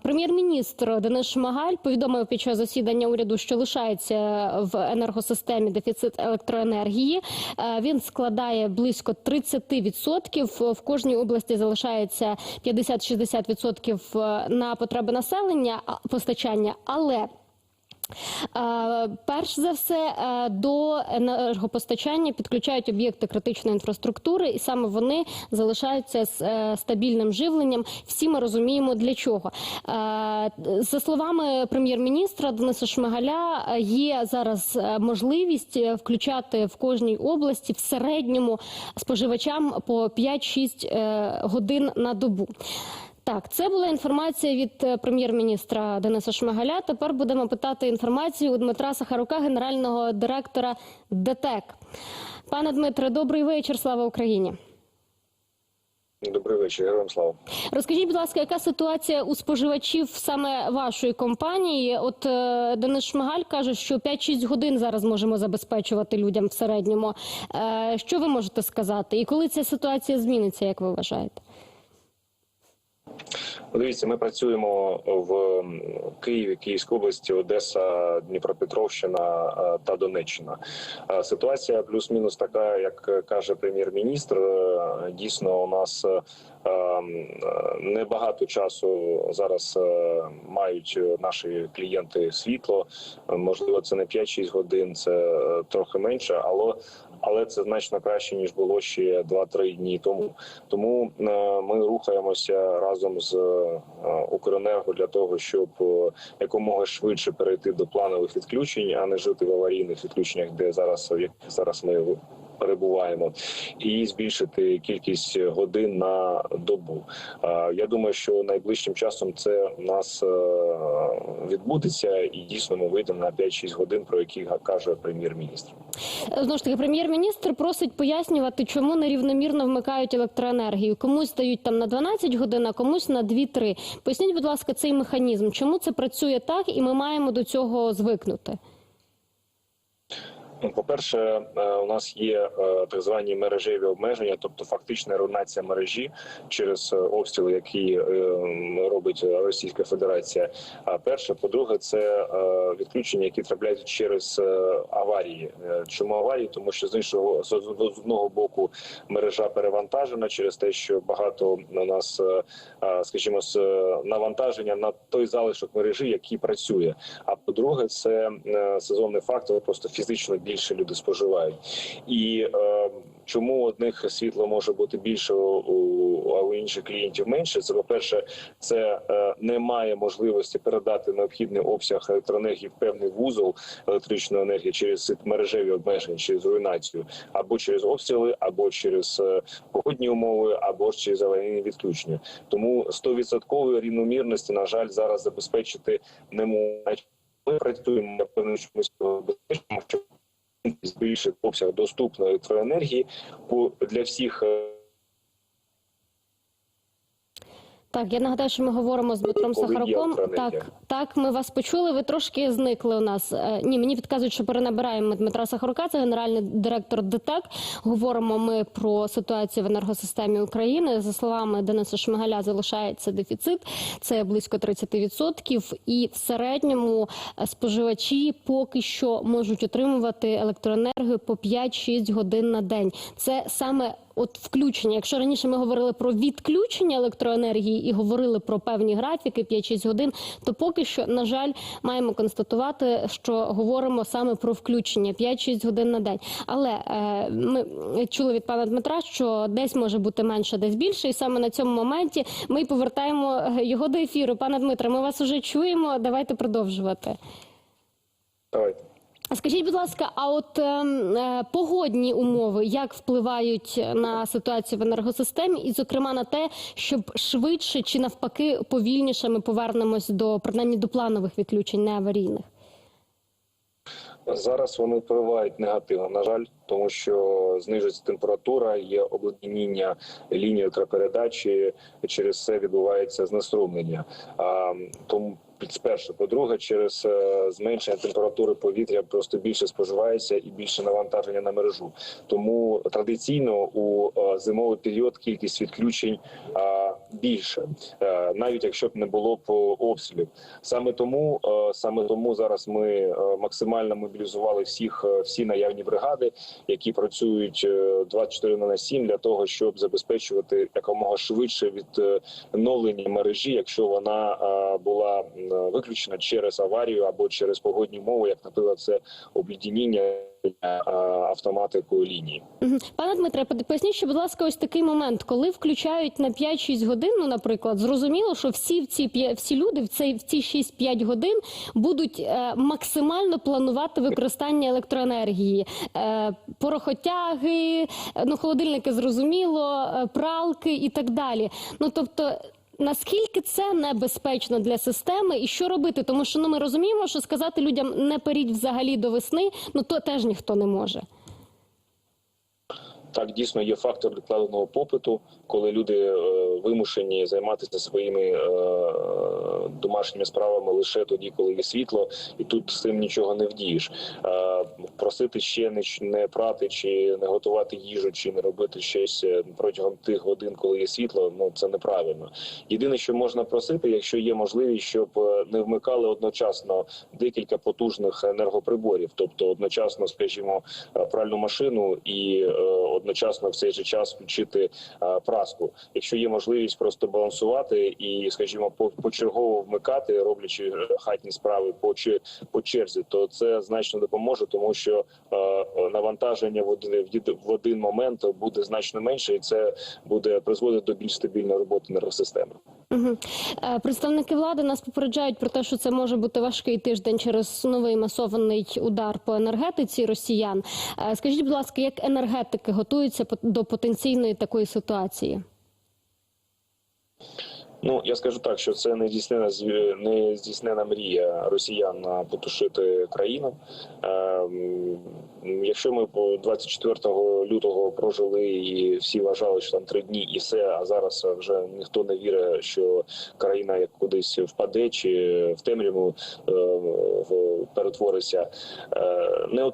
Прем'єр-міністр Денис Шмагаль повідомив під час засідання уряду, що лишається в енергосистемі дефіцит електроенергії. Е, Він складає близько 30%. В кожній області залишається 50-60% на потреби населення постачання, але Е, Перш за все е, до енергопостачання підключають об'єкти критичної інфраструктури, і саме вони залишаються з е, стабільним живленням. Всі ми розуміємо для чого. Е, За словами прем'єр-міністра Дениса Шмигаля, е, є зараз е, можливість е, включати в кожній області в середньому споживачам по 5-6 е, годин на добу. Так, це була інформація від е, прем'єр-міністра Дениса Шмигаля. Тепер будемо питати інформацію у Дмитра Сахарука, генерального директора ДТЕК. Пане Дмитре, добрий вечір. Слава Україні. Добрий вечір, героям слава. Розкажіть, будь ласка, яка ситуація у споживачів саме вашої компанії? От е, Денис Шмигаль каже, що 5-6 годин зараз можемо забезпечувати людям в середньому. Е, що ви можете сказати? І коли ця ситуація зміниться, як ви вважаєте? Дивіться, ми працюємо в Києві, Київській області, Одеса, Дніпропетровщина е, та Донеччина. Е, Ситуація плюс-мінус така, як каже прем'єр-міністр. Е, Дійсно, у нас ем, небагато часу зараз мають наші клієнти світло. Можливо, це не 5-6 годин, це трохи менше, але але це значно краще ніж було ще 2-3 дні тому. Тому е, ми рухаємося разом з е, Укренерго для того, щоб е, якомога швидше перейти до планових відключень, а не жити в аварійних відключеннях, де зараз зараз ми перебуваємо, і збільшити кількість годин на добу. Я думаю, що найближчим часом це у нас е, відбудеться, і дійсно ми вийдемо на 5-6 годин, про які каже прем'єр-міністр. Знову ж таки, прем'єр-міністр просить пояснювати, чому нерівномірно вмикають електроенергію. Комусь дають там на 12 годин, а комусь на 2-3. Поясніть, будь ласка, цей механізм. Чому це працює так, і ми маємо до цього звикнути? Ну, по-перше, е, у нас є е, так звані мережеві обмеження, тобто фактична руйнація мережі через е, обстріли, які робить Російська Федерація. А перше, по-друге, це відключення, які трапляють через аварії. Чому аварії? Тому що з іншого з одного боку мережа перевантажена через те, що багато у нас, скажімо, навантаження на той залишок мережі, який працює. А по-друге, це сезонний фактор, просто фізично більше люди споживають. І е, чому одних світло може бути більше, а у інших клієнтів менше? Це по перше, це е, немає можливості передати необхідний обсяг електроенергії в певний вузол електричної енергії через мережеві обмеження, через руйнацію, або через обстріли, або через е, погодні умови, або через аварійні відключення. Тому 100% рівномірності, на жаль, зараз забезпечити не можна. Ми працюємо я певно, що збільшити обсяг доступної електроенергії для всіх. е, Так, я нагадаю, що ми говоримо з Дмитром Повинні Сахаруком. Так, так, ми вас почули. Ви трошки зникли у нас. Е, Ні, мені підказують, що перенабираємо Дмитра Сахарука, це генеральний директор ДТЕК. Говоримо ми про ситуацію в енергосистемі України. За словами Дениса Шмигаля, залишається дефіцит. Це близько 30%. І в середньому е, споживачі поки що можуть отримувати електроенергію по 5-6 годин на день. Це саме От включення, якщо раніше ми говорили про відключення електроенергії і говорили про певні графіки 5-6 годин, то поки що, на жаль, маємо констатувати, що говоримо саме про включення 5-6 годин на день. Але е, ми чули від пана Дмитра, що десь може бути менше, десь більше, і саме на цьому моменті ми повертаємо е, його до ефіру. Пане Дмитре, ми вас уже чуємо. Давайте продовжувати. Давайте. А Скажіть, будь ласка, а от ем, е, погодні умови як впливають на ситуацію в енергосистемі, і, зокрема, на те, щоб швидше чи навпаки повільніше ми повернемось до принаймні до планових відключень, не аварійних? Зараз вони впливають негативно, на жаль, тому що знижується температура, є обледеніння лінії електропередачі, через це відбувається знеструмлення. А, тому спершу, по-друге, через е, зменшення температури повітря просто більше споживається і більше навантаження на мережу. Тому традиційно у е, зимовий період кількість відключень а, більше, е, навіть якщо б не було б обстрілів. Саме тому е, саме тому зараз ми е, максимально мобілізували всіх всі наявні бригади, які працюють е, 24 на 7 для того, щоб забезпечувати якомога швидше відновлення мережі, якщо вона була виключена через аварію або через погодні умови, як наприклад, це облідініння автоматику лінії. Пане Дмитре, поясніть, ще, будь ласка, ось такий момент, коли включають на 5-6 годин, ну, наприклад, зрозуміло, що всі в ці всі люди в цей в ці 6-5 годин будуть е, максимально планувати використання електроенергії, е, порохотяги, е, ну холодильники зрозуміло, пралки і так далі. Ну тобто. Наскільки це небезпечно для системи, і що робити? Тому що ну ми розуміємо, що сказати людям не періть взагалі до весни, ну то теж ніхто не може. Так, дійсно є фактор відкладеного попиту, коли люди е, вимушені займатися своїми е, домашніми справами лише тоді, коли є світло, і тут з цим нічого не вдієш. Е, просити ще не, не прати, чи не готувати їжу, чи не робити щось протягом тих годин, коли є світло. Ну це неправильно. Єдине, що можна просити, якщо є можливість, щоб не вмикали одночасно декілька потужних енергоприборів, тобто одночасно, скажімо, пральну машину і одночасно в цей же час включити е, праску. Якщо є можливість просто балансувати і, скажімо, почергово вмикати, роблячи е, хатні справи по по черзі, то це значно допоможе, тому що е, навантаження в один в один момент буде значно менше, і це буде призводити до більш стабільної роботи енергосистеми. Угу. Представники влади нас попереджають про те, що це може бути важкий тиждень через новий масований удар по енергетиці росіян. Е, Скажіть, будь ласка, як енергетики готуються до потенційної такої ситуації? Ну я скажу так, що це не здійснена не здійснена мрія росіян потушити країну. Ем, якщо ми по 24 лютого прожили і всі вважали, що там три дні і все, а зараз вже ніхто не вірить, що країна як кудись впаде чи в темряву е, в- перетвориться. Е, не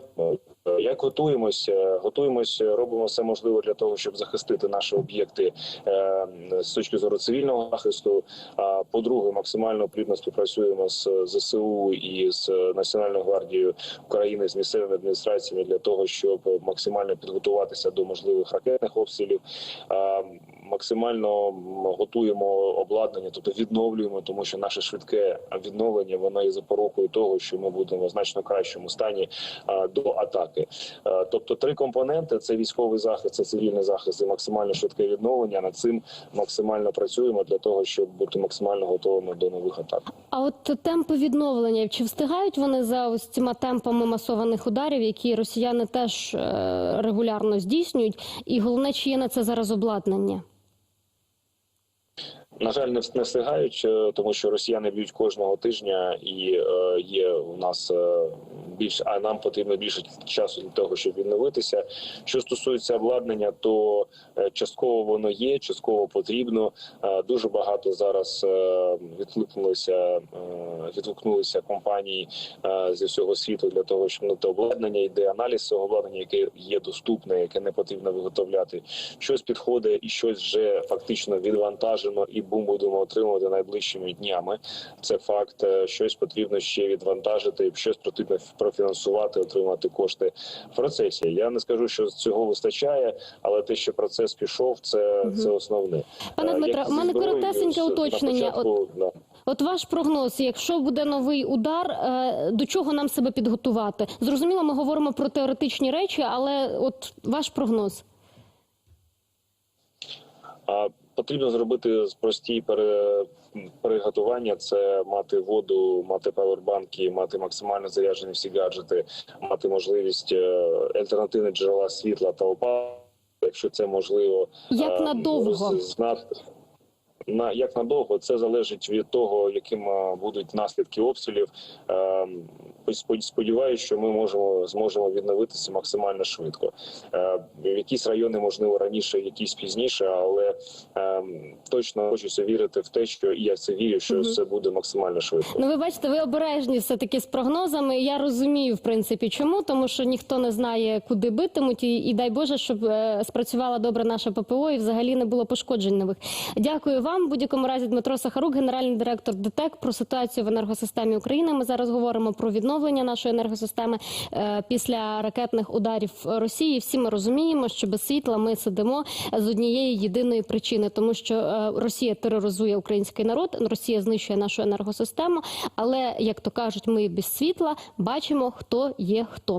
як готуємося, готуємося, робимо все можливе для того, щоб захистити наші об'єкти е, з точки зору цивільного захисту. А по-друге, максимально плідно співпрацюємо з ЗСУ і з Національною гвардією України з місцевими адміністраціями для того, щоб максимально підготуватися до можливих ракетних обстрілів. Максимально готуємо обладнання, тобто відновлюємо, тому що наше швидке відновлення воно є запорукою того, що ми будемо в значно кращому стані до атаки. Тобто три компоненти: це військовий захист, це цивільний захист і максимально швидке відновлення. Над цим максимально працюємо для того, щоб бути максимально готовими до нових атак. А от темпи відновлення чи встигають вони за ось цими темпами масованих ударів, які росіяни теж е, регулярно здійснюють? І головне, чи є на це зараз обладнання? На жаль, не вс- встигають, е, тому що росіяни б'ють кожного тижня, і е, є у нас е, більш, а нам потрібно більше часу для того, щоб відновитися. Що стосується обладнання, то частково воно є, частково потрібно. Дуже багато зараз відкликнулися, відгукнулися компанії зі всього світу для того, щоб нати обладнання. Йде аналіз цього обладнання, яке є доступне, яке не потрібно виготовляти. Щось підходить і щось вже фактично відвантажено і бум будемо отримувати найближчими днями. Це факт. Е, Щось потрібно ще відвантажити, щось потрібно профінансувати, отримати кошти в процесі. Я не скажу, що цього вистачає, але те, що процес пішов, це, це основне. Пане Е, Дмитре, як у мене коротесеньке уточнення. початку, да. От ваш прогноз, якщо буде новий удар, е, до чого нам себе підготувати? Зрозуміло, ми говоримо про теоретичні речі, але от ваш прогноз. А потрібно зробити прості пере... приготування: це мати воду, мати павербанки, мати максимально заряджені всі гаджети, мати можливість е, альтернативні джерела світла та опалення, якщо це можливо. Як е, надовго? знати- На як надовго це залежить від того, яким е, будуть наслідки обстрілів. Спо- Сподіваюся, що ми можемо зможемо відновитися максимально швидко. Е, якісь райони можливо раніше, якісь пізніше, але е, точно хочеться вірити в те, що і я в це вірю, що все буде максимально швидко. Ну, ви бачите, ви обережні все таки з прогнозами. Я розумію, в принципі, чому, тому що ніхто не знає, куди битимуть, і, і дай Боже, щоб е, спрацювала добре наша ППО і взагалі не було пошкоджень нових. Дякую вам. в будь-якому разі Дмитро Сахарук, генеральний директор ДТЕК, про ситуацію в енергосистемі України. Ми зараз говоримо про відновлення нашої енергосистеми е, після ракетних ударів Росії. Всі ми розуміємо, що без світла ми сидимо з однієї єдиної причини, тому що е, Росія тероризує український народ, Росія знищує нашу енергосистему. Але як то кажуть, ми без світла бачимо, хто є хто.